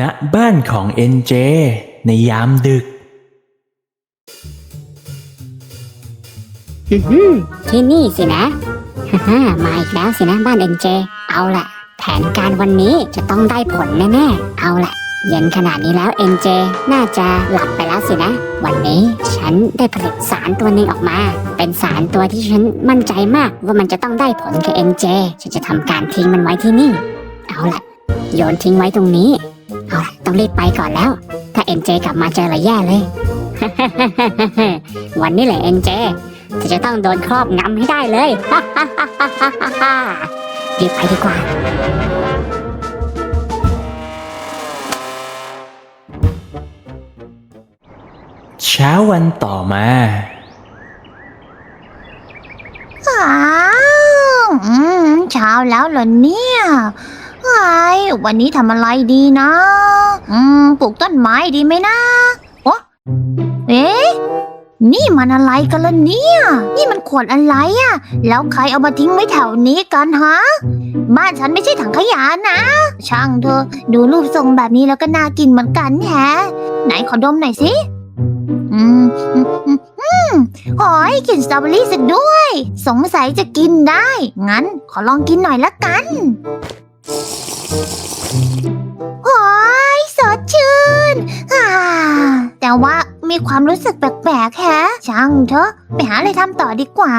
ณบ้านของเอ็นเจในยามดึก อือหือที่นี่สินะฮ่าฮ่ามาอีกแล้วสินะบ้านเอ็นเจ เอาละแผนการวันนี้จะต้องได้ผลแน่ๆ เอาละเย็นขนาดนี้แล้วเอ็นเจ น่าจะหลับไปแล้วสินะ วันนี้ฉันได้ผลิตสารตัวหนึ่งออกมา เป็นสารตัวที่ฉันมั่นใจมากว่ามันจะต้องได้ผลกับเอ็นเจ ฉันจะทำการทิ้งมันไว้ที่นี่ เอาละโยนทิ้งไว้ตรงนี้ ต้องรีบไปก่อนแล้ว ถ้าเอ็นเจกลับมาเจออะไรแย่เลย วันนี้แหละเอ็นเจจะจะต้องโดนครอบงำให้ได้เลยรีบไปดีกว่าเช้าวันต่อมาอ้าวอืมเช้าแล้วเหรอเนี่ย ไอ้ยวันนี้ทำอะไรดีนะ อืม ปลูกต้นไม้ดีไหมนะโอะเอ๊ะ นี่มันอะไรกันล่ะเนี่ย นี่มันขวดอะไรอะแล้วใครเอามาทิ้งไว้แถวนี้กันฮะ บ้านฉันไม่ใช่ถังขยะนะ ช่างเธอะดูรูปทรงแบบนี้แล้วก็น่ากินเหมือนกันแฮะ ไหนขอดมหน่อยสิ อืมอืมอืมอืมหอยกลินสตรอเบอรี่สักด้วย สงสัยจะกินได้ งั้นขอลองกินหน่อยละกัน หอยสดชื่นอ่าแต่ว่ามีความรู้สึกแปลกๆแฮะช่างเถอะไปหาอะไรทำต่อดีกว่า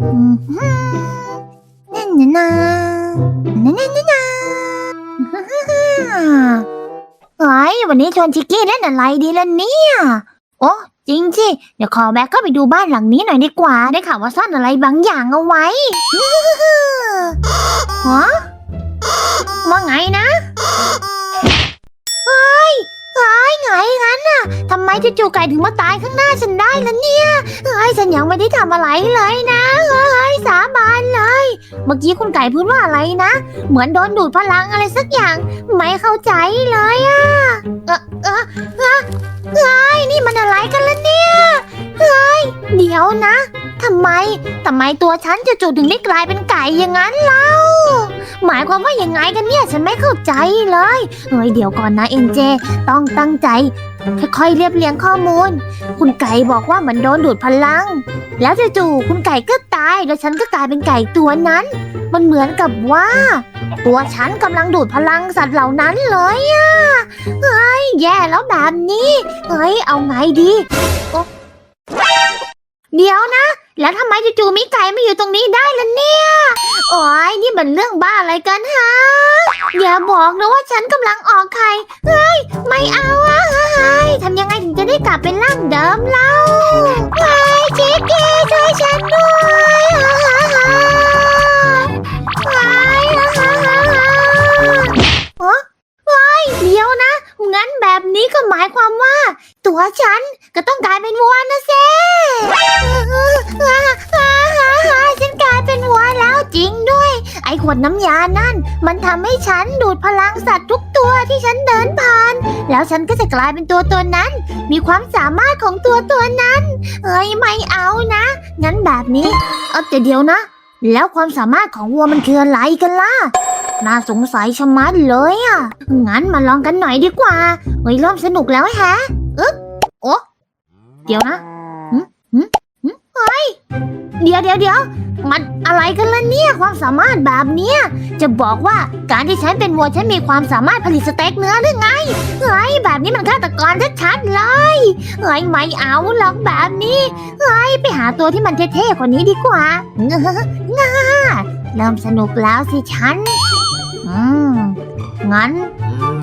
อืมฮึ่มนั่นนะนะนั่นนะนะนะเฮ้ยวันนี้ชวนชิกกี้เล่นอะไรดีล่ะเนี่ยโอ้จริงสิเดี๋ยวขอแบ็กก็ไปดูบ้านหลังนี้หน่อยดีกว่า ได้ข่าวว่าซ่อนอะไรบางอย่างเอาไว้ ฮะ ว่าไงนะเฮ้ยเฮ้ยไงงั้นน่ะทำไมจู่ๆไก่ถึงมาตายข้างหน้าฉันได้ล่ะเนี่ยเฮ้ยฉันยังไม่ได้ทำอะไรเลยนะเฮ้ยสาบานเลย เมื่อกี้คุณไก่พูดว่าอะไรนะ เหมือนโดนดูดพลังอะไรสักอย่าง ไม่เข้าใจเลยอะเออเออเออเฮ้ยนี่มันอะไรกันล่ะเนี่ย เฮ้ย เดี๋ยวนะทำไมทำไมตัวฉันจะจู่ๆถึงได้กลายเป็นไก่อย่างนั้นเล่า หมายความว่ายังไงกันเนี่ยฉันไม่เข้าใจเลยเฮ้ยเดี๋ยวก่อนนะเอ็นเจต้องตั้งใจ ค่อยๆเรียบเรียงข้อมูล คุณไก่บอกว่ามือนโดนดูดพลัง แล้วจู่ๆคุณไก่ก็ตายแล้วฉันก็กลายเป็นไก่ตัวนั้น มันเหมือนกับว่า ตัวฉันกำลังดูดพลังสัตว์เหล่านั้นเลยอะเฮ้ยแย่แล้วแบบนี้เฮ้ยเอาไงดีโอ๊ะ เดี๋ยวนะ แล้วทำไมจู่ๆมีไก่มาอยู่ตรงนี้ได้ล่ะเนี่ย โอ้ยนี่มันเรื่องบ้าอะไรกันฮะ อย่าบอกนะว่าฉันกำลังออกไข่ เฮ้ย ไม่เอาอะเฮ้ยทำยังไงถึงจะได้กลับเป็นร่างเดิมเล่าเฮ้ยชิคกี้ช่วยฉันด้วยฮ่าฮ่าฮ่าเฮ้ยฮ่าฮ่าฮ่าฮ่าเฮ้ยเฮ้ยเดี๋ยวนะ งั้นแบบนี้ก็หมายความว่า ตัวฉันก็ต้องกลายเป็นวัว น้ำยานั่น มันทำให้ฉันดูดพลังสัตว์ทุกตัวที่ฉันเดินผ่าน แล้วฉันก็จะกลายเป็นตัวตัวนั้น มีความสามารถของตัวตัวนั้น เอ้ยไม่เอานะ งั้นแบบนี้ เออแต่เดี๋ยวนะ แล้วความสามารถของวัวมันคืออะไรกันล่ะ น่าสงสัยชะมัดเลยอะ งั้นมาลองกันหน่อยดีกว่าเฮ้ยเริ่มสนุกแล้วแฮะ อึ๊บโอ้เดี๋ยวนะหึหึ เฮ้ย เดี๋ยวเดี๋ยวเดี๋ยวมันอะไรกันล่ะเนี่ยความสามารถแบบเนี้ยจะบอกว่าการที่ฉันเป็นวัวฉันมีความสามารถผลิตสเต็กเนื้อหรือไงเฮ้ยแบบนี้มันฆาตกรชัดๆเลยเฮ้ยไม่เอาหรอกแบบนี้เฮ้ยไปหาตัวที่มันเท่ๆกว่านี้ดีกว่าเงอะง่าเริ่มสนุกแล้วสิฉันอืม งั้น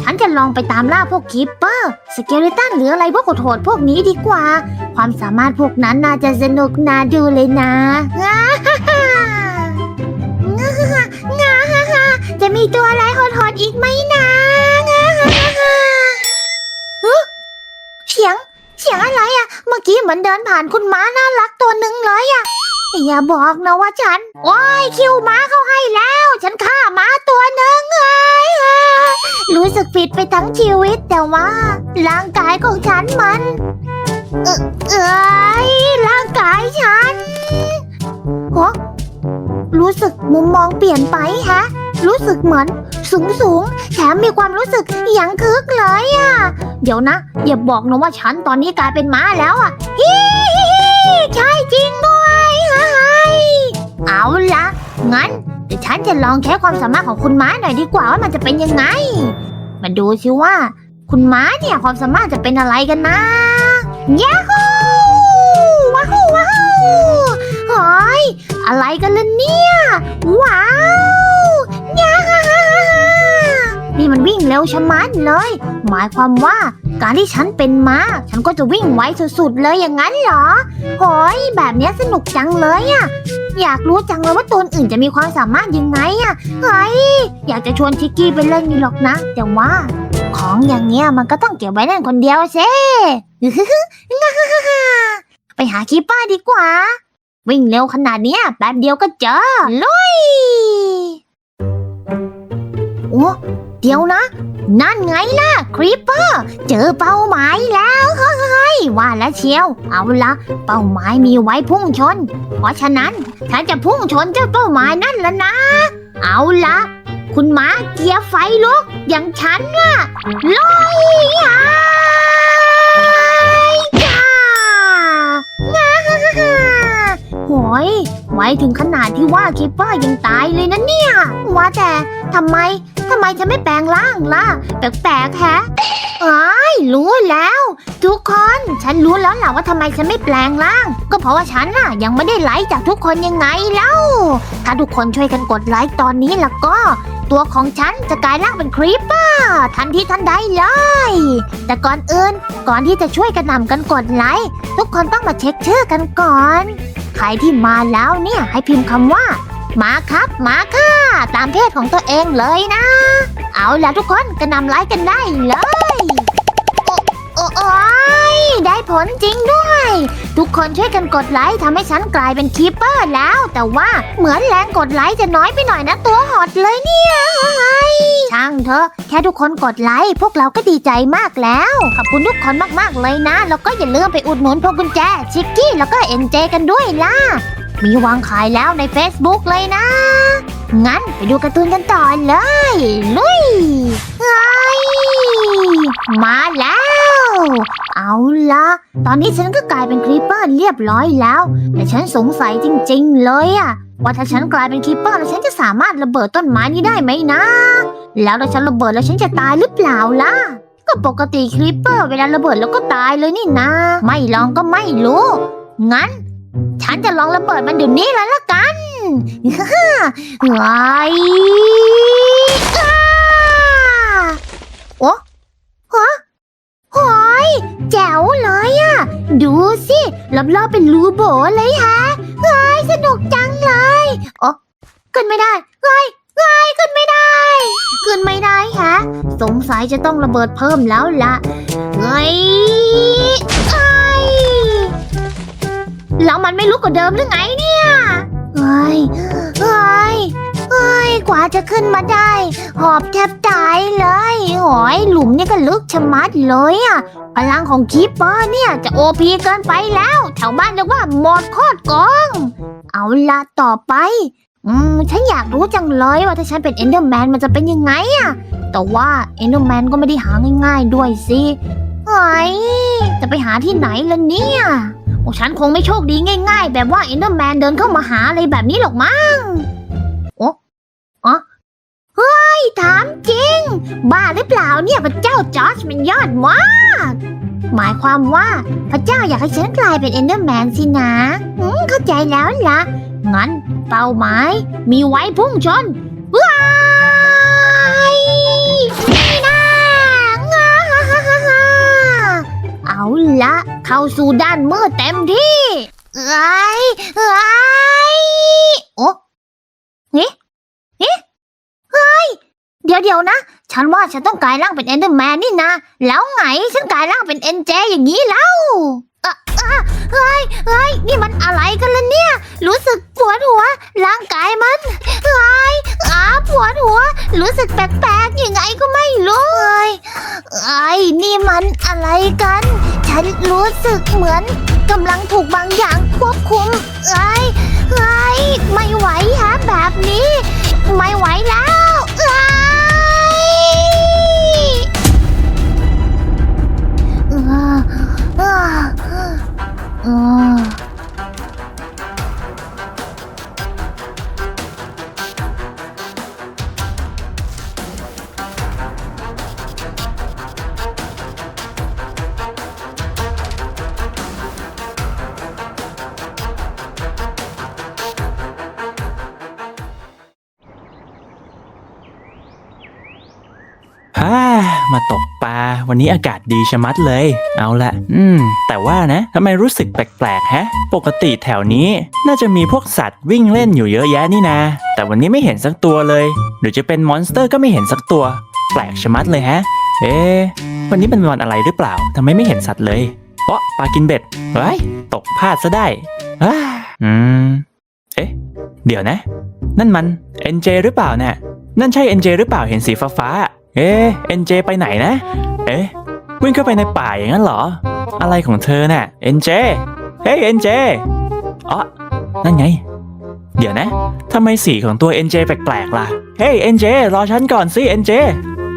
ฉันจะลองไปตามล่าพวกคิปเปอร์ สเกเลตันหรืออะไรพวกโหดๆพวกนี้ดีกว่า ความสามารถพวกนั้นน่าจะสนุกน่าดูเลยนะง่าฮ่าฮ่าง่าง่าฮ่าฮ่าจะมีตัวอะไรโหดๆอีกไหมนะง่าฮ่าฮ่าฮะเสียง เสียงอะไรอะเมื่อกี้เหมือนเดินผ่านคุณม้าน่ารักตัวหนึ่งเลยอะ อย่าบอกนะว่าฉัน โอ้ยคิวม้าเขาให้แล้ว ฉันฆ่าม้าตัวหนึ่งเอ้ยรู้สึกผิดไปทั้งชีวิตแต่ว่า ร่างกายของฉันมัน เออเอยร่างกายฉันฮะรู้สึกมุมมองเปลี่ยนไปฮะ รู้สึกเหมือน สูงสูงแถมมีความรู้สึกย่างคึกเลยอะ เดี๋ยวนะ อย่าบอกนะว่าฉันตอนนี้กลายเป็นม้าแล้วอะฮิฮิฮิใช่จริงด้วย เอาละงั้นเดี๋ยวฉันจะลองใช้ความสามารถของคุณม้าหน่อยดีกว่าว่ามันจะเป็นยังไง มาดูสิว่า คุณม้าเนี่ยความสามารถจะเป็นอะไรกันนะยาฮูว้าวว้าวเฮ้ยอะไรกันล่ะเนี่ยว้าวยาฮ่านี่มันวิ่งเร็วชะมัดเลย หมายความว่าการที่ฉันเป็นม้า ฉันก็จะวิ่งไวสุดๆเลยอย่างนั้นเหรอโหยแบบนี้สนุกจังเลยอะ อยากรู้จังเลยว่าตัวอื่นจะมีความสามารถยังไงอะเฮ้ยอยากจะชวนทิกกี้ไปเล่นนี่หรอกนะ แต่ว่า ของอย่างเงี้ยมันก็ต้องเก็บไว้เล่นคนเดียวเซ่ไปหาคีปเปอร์ดีกว่า วิ่งเร็วขนาดเนี้ยแป๊บเดียวก็เจอลุยโอ้ เดี๋ยวนะ นั่นไงล่ะครีปเปอร์ เจอเป้าหมายแล้วเฮ้ยว่าแล้วเชียว เอาละเป้าหมายมีไว้พุ่งชน เพราะฉะนั้นฉันจะพุ่งชนเจ้าเป้าหมายนั่นแล้วนะ เอาละคุณหมาเกียร์ไฟลุกอย่างฉันน่ะลุยหายจ้าโหยไว้ถึงขนาดที่ว่าคิปเปอร์ยังตายเลยนะเนี่ย ว่าแต่ทำไม ทำไมฉันไม่แปลงร่างล่ะ แปลกๆแฮะอ้ยรู้แล้ว ทุกคนฉันรู้แล้วล่ะว่าทำไมฉันไม่แปลงร่าง ก็เพราะว่าฉันน่ะยังไม่ได้ไลค์จากทุกคนยังไงเล่า ถ้าทุกคนช่วยกันกดไลค์ตอนนี้แล้วก็ ตัวของฉันจะกลายร่างเป็นครีปเปอร์ทันทีทันใดเลย แต่ก่อนอื่นก่อนที่จะช่วยกันนำกันกดไลค์ทุกคนต้องมาเช็คชื่อกันก่อน ใครที่มาแล้วเนี่ยให้พิมพ์คำว่า มาครับมาค่ะ ตามเพศของตัวเองเลยนะ เอาละทุกคนก็นำไลค์กันได้เลย โอ้โอยได้ผลจริงด้วย ทุกคนช่วยกันกดไลค์ทำให้ฉันกลายเป็นคีปเปอร์แล้ว แต่ว่าเหมือนแรงกดไลค์จะน้อยไปหน่อยนะตัวหดเลยเนี่ยช่างเถอะแค่ทุกคนกดไลค์พวกเราก็ดีใจมากแล้ว ขอบคุณทุกคนมากๆเลยนะ แล้วก็อย่าลืมไปอุดหนุนพวงกุญแจ ชิกกี้แล้วก็เอ็นเจกันด้วยล่ะ มีวางขายแล้วใน Facebook เลยนะ งั้นไปดูการ์ตูนกันต่อเลย ลุยเฮ้ยมาแล้ว เอาละตอนนี้ฉันก็กลายเป็นครีปเปอร์เรียบร้อยแล้ว แต่ฉันสงสัยจริง ๆ เลยอะว่าถ้าฉันกลายเป็นครีปเปอร์แล้วฉันจะสามารถระเบิดต้นไม้นี้ได้ไหมนะ แล้วถ้าฉันระเบิดแล้วฉันจะตายหรือเปล่าล่ะก็ปกติครีปเปอร์เวลาระเบิดแล้วก็ตายเลยนี่นะ ไม่ลองก็ไม่รู้ งั้น ฉันจะลองระเบิดมันเดี๋ยวนี้เลยละกันฮ่าเฮ้ยโอ้ฮะโหยแจ๋วเลยอะดูสิรอบๆเป็นรูโบเลยฮะเฮ้ยสนุกจังเลยโอ้ขึ้นไม่ได้เฮ้ยเฮ้ยขึ้นไม่ได้ ขึ้นไม่ได้ฮะ สงสัยจะต้องระเบิดเพิ่มแล้วละเฮ้ย แล้วมันไม่ลุกกว่าเดิมหรือไงเนี่ยเฮ้ยเฮ้ยเฮ้ยกว่าจะขึ้นมาได้ หอบแทบตายเลยโอ้ยหลุมนี่ก็ลึกชะมัดเลยอะพลังของคีปเปอร์เนี่ยจะโอพีเกินไปแล้ว แถวบ้านเรียกว่าหมดโคตรกอง เอาละต่อไป อืมฉันอยากรู้จังเลยว่าถ้าฉันเป็นเอนเดอร์แมนมันจะเป็นยังไงอะแต่ว่าเอนเดอร์แมนก็ไม่ได้หาง่าย ๆ ด้วยสิเฮ้ยจะไปหาที่ไหนล่ะเนี่ย โอ้ฉันคงไม่โชคดีง่าย ๆ แบบว่าเอนเดอร์แมนเดินเข้ามาหาอะไรแบบนี้หรอกมั้งโอ้อะเฮ้ย ถามจริง บ้าหรือเปล่าเนี่ยพระเจ้าจอร์จมันยอดมาก หมายความว่าพระเจ้าอยากให้ฉันกลายเป็นเอนเดอร์แมนสินะอืมเข้าใจแล้วล่ะงั้นเป้าหมายมีไว้พุ่งชน เอาละเข้าสู่ด้านมืดเต็มที่เอ้ยเอ้ยโอ้เฮ้เอ๊ะเฮ้ยเดี๋ยวเดี๋ยวนะ ฉันว่าฉันต้องกลายร่างเป็นเอนเดอร์แมนนี่นะ แล้วไงฉันกลายร่างเป็นเอ็นเจอย่างนี้แล้ว อะอะเฮ้ยเฮ้ยนี่มันอะไรกันล่ะเนี่ย รู้สึกปวดหัว ร่างกายมันเฮ้ยอาปวดหัว รู้สึกแปลกๆยังไงก็ไม่รู้เฮ้ยไอ้ยนี่มันอะไรกัน ฉันรู้สึกเหมือนกำลังถูกบางอย่างควบคุมเอ้ยเฮ้ยไม่ไหวฮะแบบนี้ ไม่ไหวแล้ว ปลา วันนี้อากาศดีชะมัดเลย เอาละอืม แต่ว่านะทำไมรู้สึกแปลกๆฮะ ปกติแถวนี้ น่าจะมีพวกสัตว์วิ่งเล่นอยู่เยอะแยะนี่นา แต่วันนี้ไม่เห็นสักตัวเลย หรือจะเป็นมอนสเตอร์ก็ไม่เห็นสักตัว แปลกชะมัดเลยฮะ เอ๊ะวันนี้เป็นวันอะไรหรือเปล่าทำไมไม่เห็นสัตว์เลยเพราะปลากินเบ็ดเฮ้ยตกพลาดซะได้อ้าอืม เอ๊ะ เดี๋ยวนะ นั่นมัน NJ หรือเปล่าน่ะนั่นใช่ NJ หรือเปล่าเห็นสีฟ้าฟ้า ๆเอ๊ะ NJ ไปไหนนะ เอ๊ะวิ่งเข้าไปในป่าอย่างนั้นเหรอ อะไรของเธอน่ะ NJ เจเฮ้ย NJ อ๋อนั่นไง เดี๋ยวนะทำไมสีของตัว NJ แปลกๆล่ะเฮ้ย NJ รอฉันก่อนสิ NJ NJ เจ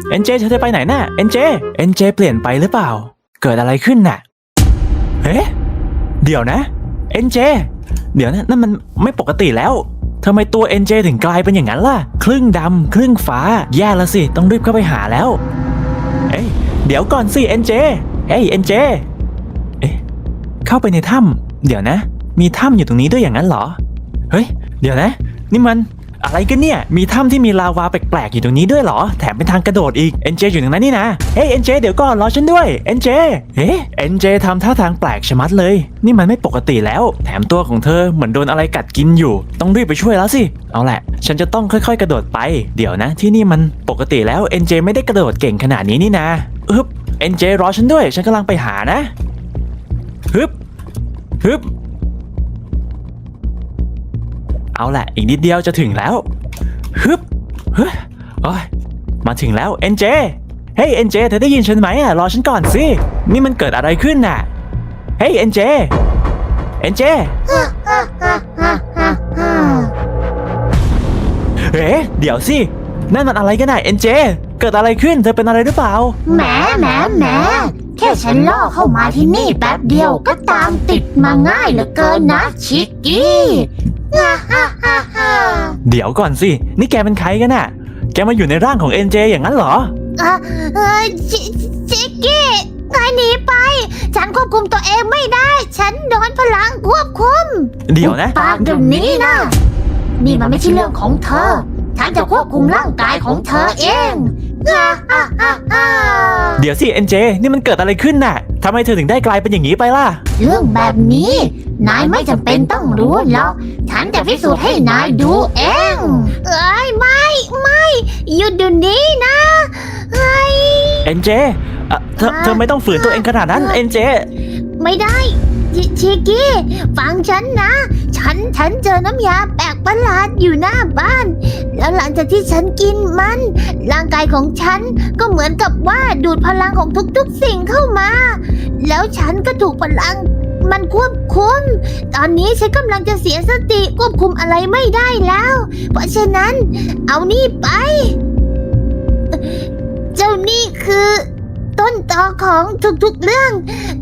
เอ็นเจเธอจะไปไหนน่ะ NJ NJ เจเอ็นเจเปลี่ยนไปหรือเปล่า เกิดอะไรขึ้นน่ะเฮ้เดี๋ยวนะ NJ เดี๋ยวนะนั่นมันไม่ปกติแล้ว ทำไมตัว NJ ถึงกลายเป็นอย่างนั้นล่ะ ครึ่งดำครึ่งฟ้า แย่ละสิ ต้องรีบเข้าไปหาแล้ว เอ้ย เดี๋ยวก่อนสิ NJ เฮ้ย NJ เอ๊ะ เข้าไปในถ้ำเดี๋ยวนะ มีถ้ำอยู่ตรงนี้ด้วยอย่างนั้นเหรอ เฮ้ย เดี๋ยวนะ นี่มัน อะไรกันเนี่ย มีถ้ำที่มีลาวาแปลกๆอยู่ตรงนี้ด้วยเหรอ แถมเป็นทางกระโดดอีก NJ อยู่ตรงนั้นนี่นะ เฮ้ย NJ เจเดี๋ยวก่อนรอฉันด้วย NJ เจ เฮ้ย NJ ทำท่าทางแปลกชะมัดเลย นี่มันไม่ปกติแล้ว แถมตัวของเธอเหมือนโดนอะไรกัดกินอยู่ ต้องรีบไปช่วยแล้วสิ เอาแหละ ฉันจะต้องค่อยๆ กระโดดไป เดี๋ยวนะ ที่นี่มันปกติแล้ว NJ ไม่ได้กระโดดเก่งขนาดนี้นี่นะอึบ NJ รอฉันด้วย ฉันกำลังไปหานะฮึบฮึบ เอาแหละอีกนิดเดียวจะถึงแล้วฮึบเฮ้ยโอ้ยมาถึงแล้ว NJ เจเฮ้ย NJ เจเธอได้ยินฉันไหมอะรอฉันก่อนสิ นี่มันเกิดอะไรขึ้นน่ะเฮ้ย NJ NJ เจเอ๊ะเดี๋ยวสิ นั่นมันอะไรกันน่ะ NJ เจ เกิดอะไรขึ้นเธอเป็นอะไรหรือเปล่าแหมแหมแหมแค่ฉันล่อเข้ามาที่นี่แป๊บเดียวก็ตามติดมาง่ายเหลือเกินนะชิกกี้ เดี๋ยวก่อนสิ นี่แกเป็นใครกันน่ะ แกมาอยู่ในร่างของ NJ อย่างนั้นเหรออะเออชิชิกกี้นายหนีไป ฉันควบคุมตัวเองไม่ได้ ฉันโดนพลังควบคุม เดี๋ยวนะปากเดี๋ยวนี้นะ นี่มันไม่ใช่เรื่องของเธอ ฉันจะควบคุมร่างกายของเธอเองฮ่าฮ่าฮ่าฮ่า เดี๋ยวสิ NJ นี่มันเกิดอะไรขึ้นน่ะทำไมเธอถึงได้กลายเป็นอย่างนี้ไปล่ะ เรื่องแบบนี้ นายไม่จำเป็นต้องรู้หรอก ฉันจะพิสูจน์ให้นายดูเอง เอ้ยไม่ไม่หยุดเดี๋ยวนี้นะเฮ้ย NJ เอ่อเธอเธอไม่ต้องฝืนตัวเองขนาดนั้น NJ ไม่ได้ ชิชิกกี้ ฟังฉันนะ ฉันฉันเจอน้ำยาแปลกประหลาดอยู่หน้าบ้าน แล้วหลังจากที่ฉันกินมัน ร่างกายของฉันก็เหมือนกับว่าดูดพลังของทุกๆสิ่งเข้ามา แล้วฉันก็ถูกพลังมันควบคุม ตอนนี้ฉันกำลังจะเสียสติควบคุมอะไรไม่ได้แล้ว เพราะฉะนั้น เอานี่ไป เจ้านี่คือ ต้นตอของทุกๆเรื่อง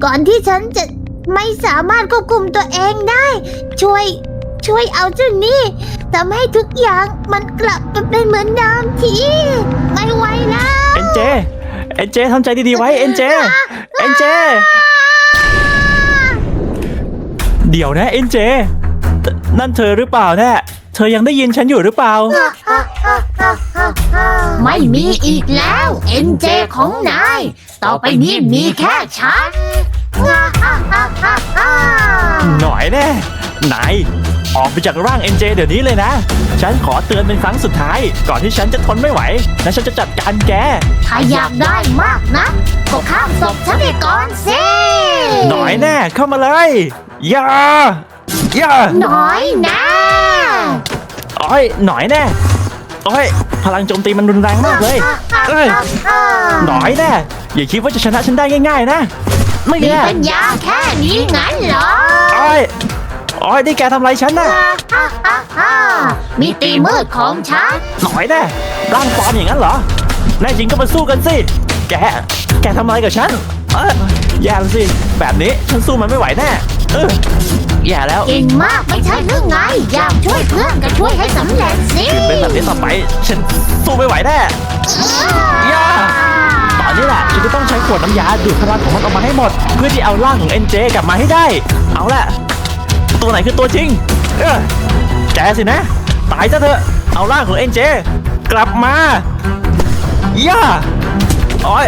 ก่อนที่ฉันจะ ไม่สามารถควบคุมตัวเองได้ ช่วย ช่วยเอาเจ้านี่ทำให้ทุกอย่างมันกลับมาเป็นเหมือนเดิมทีไม่ไหวแล้ว NJ NJ ทำใจดีๆไว้ NJ NJ เดี๋ยวนะ NJ ตนั่นเธอหรือเปล่าเนี่ยเธอยังได้ยินฉันอยู่หรือเปล่า ไม่มีอีกแล้ว NJ ของนาย ต่อไปนี้มีแค่ฉัน หน่อยแน่นายออกไปจากร่าง NJ เดี๋ยวนี้เลยนะ ฉันขอเตือนเป็นครั้งสุดท้าย ก่อนที่ฉันจะทนไม่ไหว และฉันจะจัดการแก ถ้าอยากได้มากนะก็ข้ามศพฉันไปก่อนสิ หน่อยแน่เข้ามาเลย อย่า อย่าน้อยนะโอ้ยหน่อยแน่โอ้ยพลังโจมตีมันรุนแรงมากเลยเอ้ยหน่อยแน่อย่าคิดว่าจะชนะฉันได้ง่าย ๆ นะ ไม่มีแน่ปัญญาแค่นี้งั้นเหรอโอ้ยโอ้ยนี่แกทำอะไรฉันน่ะมีตีมืดของฉัน หน่อยแน่ร่างปลอมอย่างนั้นเหรอ แน่จริงก็มาสู้กันสิ แก แกทำอะไรกับฉันเออแย่แล้วสิ แบบนี้ฉันสู้มันไม่ไหวแน่ เออแย่แล้ว เก่งมากไม่ใช่หรือไง อยากช่วยเพื่อนก็ช่วยให้สำเร็จสิ เป็นแบบนี้ต่อไป ฉันสู้ไม่ไหวแน่ ขวดน้ำยาดูดพลังของมันออกมาให้หมด เพื่อที่เอาร่างของเอ็นเจกลับมาให้ได้ เอาละตัวไหนคือตัวจริง เออแกสินะ ตายซะเถอะ เอาร่างของเอ็นเจกลับมาย่าอ้ย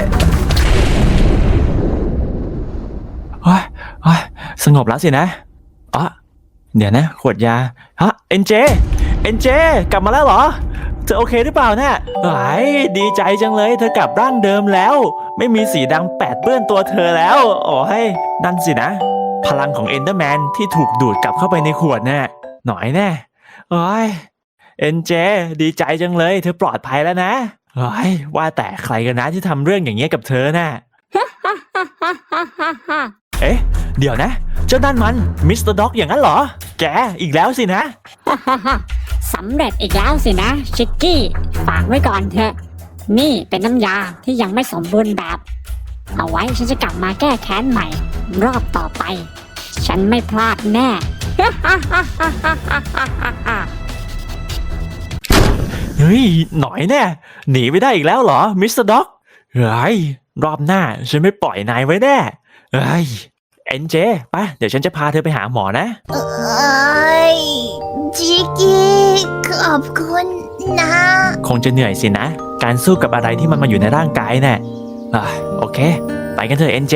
โอ้ยโอ้ยสงบแล้วสินะอ๋อเดี๋ยวนะ ขวดยาฮะเอ็นเจเอ็นเจกลับมาแล้วเหรอ เธอโอเคหรือเปล่าเนะี่ยไอ้ยดีใจจังเลย เธอกลับร่างเดิมแล้ว ไม่มีสีดำแปดเปื้อนตัวเธอแล้ว โอ้ยนั่นสินะ พลังของเอนเดอร์แมนที่ถูกดูดกลับเข้าไปในขวดน่ะหน่อยแน่โอ้ยเอ็นเจ ดีใจจังเลย เธอปลอดภัยแล้วนะโอ้ยว่าแต่ใครกันนะที่ทำเรื่องอย่างเงี้ยกับเธอน่ะเอ๊ะ เดี๋ยวนะ เจ้านั่นมันมิสเตอร์ด็อกอย่างนั้นเหรอ แกอีกแล้วสินะ สำเร็จอีกแล้วสินะชิกกี้ ฝากไว้ก่อนเถอะ นี่เป็นน้ำยาที่ยังไม่สมบูรณ์แบบ เอาไว้ฉันจะกลับมาแก้แค้นใหม่ รอบต่อไป ฉันไม่พลาดแน่ เฮ้ย หน่อยแน่ หนีไม่ได้อีกแล้วเหรอ มิสเตอร์ด็อกเฮ้ยรอบหน้า ฉันไม่ปล่อยนายไว้แน่เฮ้ยเอ็นเจ ไป เดี๋ยวฉันจะพาเธอไปหาหมอนะ เอ้ย จิกกี้ขอบคุณนะ คงจะเหนื่อยสินะ การสู้กับอะไรที่มันมาอยู่ในร่างกายน่ะอะโอเค ไปกันเถอะเอ็นเจ